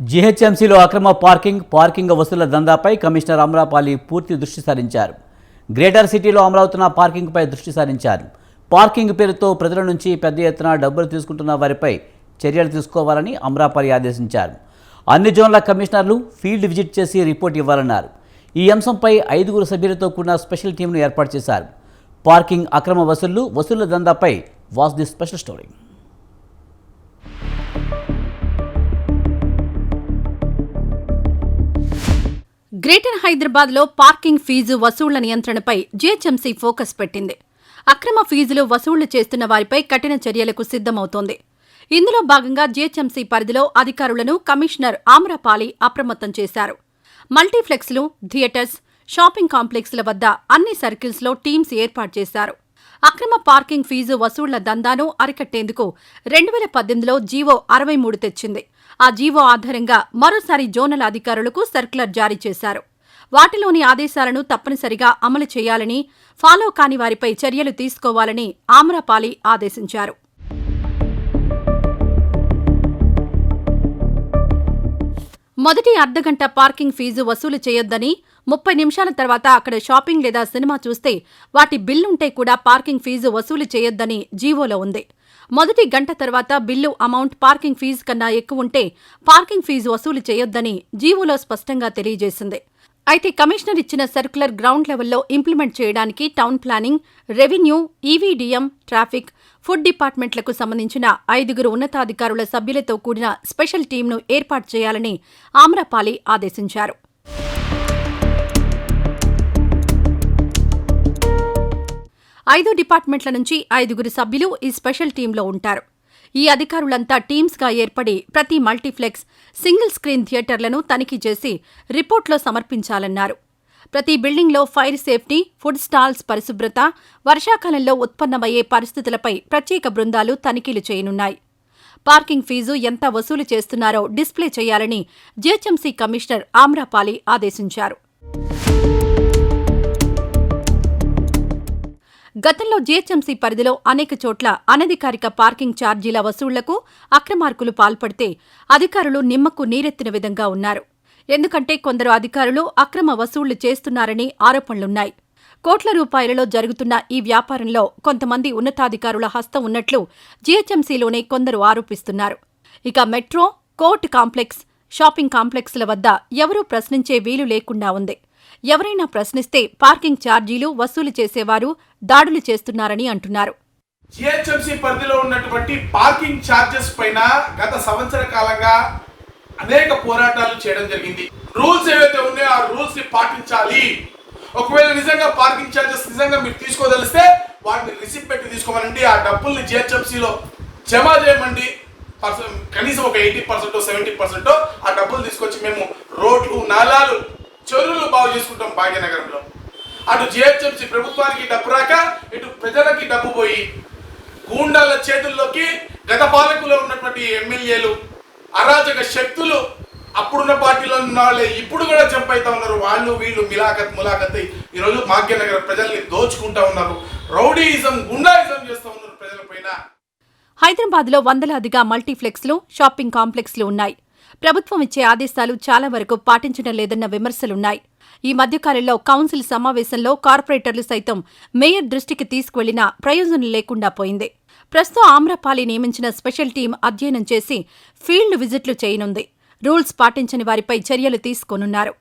జీహెచ్ఎంసీలో అక్రమ parking parking వసూల దందాపై కమిషనర్ అమరాపాలి పూర్తి దృష్టి సారించారు. గ్రేటర్ సిటీలో అమలవుతున్న పార్కింగ్పై దృష్టి సారించారు. పార్కింగ్ పేరుతో ప్రజల నుంచి పెద్ద ఎత్తున డబ్బులు తీసుకుంటున్న వారిపై చర్యలు తీసుకోవాలని అమరాపాలి ఆదేశించారు. అన్ని జోన్ల కమిషనర్లు ఫీల్డ్ విజిట్ చేసి రిపోర్ట్ ఇవ్వాలన్నారు. ఈ అంశంపై ఐదుగురు సభ్యులతో కూడిన స్పెషల్ టీంను ఏర్పాటు చేశారు. పార్కింగ్ అక్రమ వసూళ్ళు వసూళ్ళ దందాపై was the special story. Greater హైదరాబాద్లో పార్కింగ్ ఫీజు వసూళ్ళ నియంత్రణపై జీహెచ్ఎంసీ ఫోకస్ పెట్టింది. అక్రమ ఫీజులు వసూళ్ళు చేస్తున్న వారిపై కఠిన చర్యలకు సిద్దమవుతోంది ఇందులో భాగంగా జీహెచ్ఎంసీ పరిధిలో అధికారులను కమిషనర్ ఆమ్రపాలి అప్రమత్తం చేశారు. మల్టీప్లెక్స్లు థియేటర్స్ షాపింగ్ కాంప్లెక్స్ల వద్ద అన్ని సర్కిల్స్లో టీమ్స్ ఏర్పాటు చేశారు. అక్రమ పార్కింగ్ ఫీజు వసూళ్ళ దందాను అరికట్టేందుకు రెండు వేల పద్దెనిమిదిలో జీవో అరవై మూడు తెచ్చింది. ఆ జీవో ఆధారంగా మరోసారి జోనల్ అధికారులకు సర్క్యులర్ జారీ చేశారు. వాటిలోని ఆదేశాలను తప్పనిసరిగా అమలు చేయాలని ఫాలో కాని వారిపై చర్యలు తీసుకోవాలని ఆమ్రపాలి ఆదేశించారు. మొదటి అర్ధగంట పార్కింగ్ ఫీజు వసూలు చేయొద్దని ముప్పై నిమిషాల తర్వాత అక్కడ షాపింగ్ లేదా సినిమా చూస్తే వాటి బిల్లుంటే కూడా పార్కింగ్ ఫీజు వసూలు చేయొద్దని జీవోలో ఉంది. మొదటి గంట తర్వాత బిల్లు అమౌంట్ పార్కింగ్ ఫీజు కన్నా ఎక్కువ ఉంటే పార్కింగ్ ఫీజు వసూలు చేయొద్దని జీవోలో స్పష్టంగా తెలియజేసింది. అయితే కమిషనర్ ఇచ్చిన సర్క్యులర్ గ్రౌండ్ లెవెల్లో ఇంప్లిమెంట్ చేయడానికి town planning revenue EVDM traffic food డిపార్ట్మెంట్లకు సంబంధించిన ఐదుగురు ఉన్నతాధికారుల సభ్యులతో కూడిన స్పెషల్ టీంను ఏర్పాటు చేయాలని ఆమ్రపాలి ఆదేశించారు. ఐదు డిపార్ట్మెంట్ల నుంచి ఐదుగురు సభ్యులు ఈ స్పెషల్ టీంలో ఉంటారు. ఈ అధికారులంతా టీమ్స్గా ఏర్పడి ప్రతి మల్టీప్లెక్స్ సింగిల్ స్క్రీన్ థియేటర్లను తనిఖీ చేసి రిపోర్ట్లో సమర్పించాలన్నారు. ప్రతి బిల్డింగ్లో ఫైర్ సేఫ్టీ ఫుడ్ స్టాల్స్ పరిశుభ్రత వర్షాకాలంలో ఉత్పన్నమయ్యే పరిస్థితులపై ప్రత్యేక బృందాలు తనిఖీలు చేయనున్నాయి. పార్కింగ్ ఫీజు ఎంత వసూలు చేస్తున్నారో డిస్ప్లే చేయాలని జీహెచ్ఎంసీ కమిషనర్ ఆమ్రాపాలి ఆదేశించారు. గతంలో జీహెచ్ఎంసీ పరిధిలో అనేక చోట్ల అనధికారిక పార్కింగ్ ఛార్జీల వసూళ్ళకు అక్రమార్కులు పాల్పడితే అధికారులు నిమ్మకు నీరెత్తిన విధంగా ఉన్నారు. ఎందుకంటే కొందరు అధికారులు అక్రమ వసూళ్ళు చేస్తున్నారని ఆరోపణలున్నాయి. కోట్ల రూపాయలలో జరుగుతున్న ఈ వ్యాపారంలో కొంతమంది ఉన్నతాధికారుల హస్తం ఉన్నట్లు జీహెచ్ఎంసీలోనే కొందరు ఆరోపిస్తున్నారు. ఇక మెట్రో కోర్ట్ కాంప్లెక్స్ షాపింగ్ కాంప్లెక్స్ల వద్ద ఎవరూ ప్రశ్నించే వీలు లేకుండా ఉంది. ఎవరైనా ప్రశ్నిస్తే పార్కింగ్ ఛార్జీలు వసూలు చేసేవారు దాడులు చేస్తున్నారని అంటున్నారు. జిహెచ్ఎంసీ పరిధిలో ఉన్నటువంటి పార్కింగ్ ఛార్జెస్ పైన గత సంవత్సర కాలంగా అనేక పోరాటాలు చేయడం జరిగింది. రూల్స్ ఏవైతే ఉన్నాయో ఆ రూల్స్ని పాటించాలి. ఒకవేళ నిజంగా పార్కింగ్ ఛార్జెస్ నిజంగా మీరు తీసుకోదలిస్తే వాటిని రిసిప్ట్ పెట్టి తీసుకోవాలండి. ఆ డబ్బుల్ని జిహెచ్ఎంసీలో జమ చేయమండి. పర్సెంట్ కనీసం ఒక ఎయిటీ పర్సెంట్ సెవెంటీ పర్సెంట్ ఆ డబ్బులు తీసుకొచ్చి మేము రోడ్లు నాలాలు చెరువులు బాగు చేసుకుంటాం భాగ్యనగరంలో. అటు జిహెచ్ఎంసీ ప్రభుత్వానికి డబ్బు రాక ఇటు ప్రజలకి డబ్బు పోయి గూండాల చేతుల్లోకి గత పాలకులో ఉన్నటువంటి ఎమ్మెల్యేలు అరాజక శక్తులు అప్పుడున్న పార్టీలో ఉన్న వాళ్ళే ఇప్పుడు కూడా జంప్ అవుతా ఉన్నారు. వాళ్ళు వీళ్ళు మిలాఖత్ ములాఖత్ ఈరోజు భాగ్యనగర ప్రజల్ని దోచుకుంటా ఉన్నారు. రౌడీయిజం గుండాయిజం చేస్తూ ఉన్నారు ప్రజల పైన. హైదరాబాద్లో వందలాదిగా మల్టీప్లెక్స్లు షాపింగ్ కాంప్లెక్స్లు ఉన్నాయి. ప్రభుత్వం ఇచ్చే ఆదేశాలు చాలా వరకు పాటించడం లేదన్న విమర్శలున్నాయి. ఈ మధ్యకాలంలో కౌన్సిల్ సమావేశంలో కార్పొరేటర్లు సైతం మేయర్ దృష్టికి తీసుకువెళ్ళినా ప్రయోజనం లేకుండా పోయింది. ప్రస్తుతం ఆమ్రపాలి నియమించిన స్పెషల్ టీం అధ్యయనం చేసి ఫీల్డ్ విజిట్లు చేయనుంది. రూల్స్ పాటించని వారిపై చర్యలు తీసుకోనున్నారు.